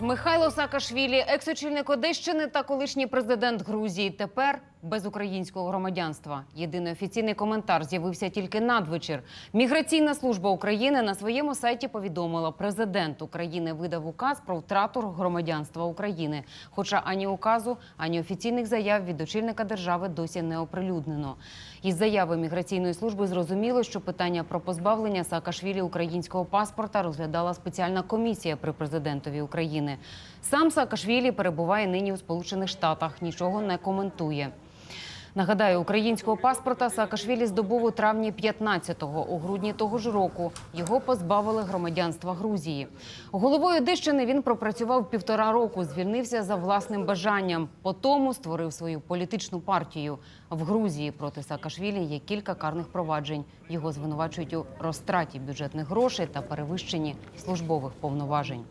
Михайло Саакашвілі, екс-очільник Одещини та колишній президент Грузії. Тепер без українського громадянства. Єдиний офіційний коментар з'явився тільки надвечір. Міграційна служба України на своєму сайті повідомила, президент України видав указ про втрату громадянства України. Хоча ані указу, ані офіційних заяв від очільника держави досі не оприлюднено. Із заяви міграційної служби зрозуміло, що питання про позбавлення Саакашвілі українського паспорта розглядала спеціальна комісія при президентові України. Сам Саакашвілі перебуває нині у Сполучених Штатах, нічого не коментує. Нагадаю, українського паспорта Саакашвілі здобув у травні 15-го. У грудні того ж року його позбавили громадянства Грузії. Головою Одещини він пропрацював півтора року. Звільнився за власним бажанням. Потому створив свою політичну партію. В Грузії проти Саакашвілі є кілька карних проваджень. Його звинувачують у розтраті бюджетних грошей та перевищенні службових повноважень.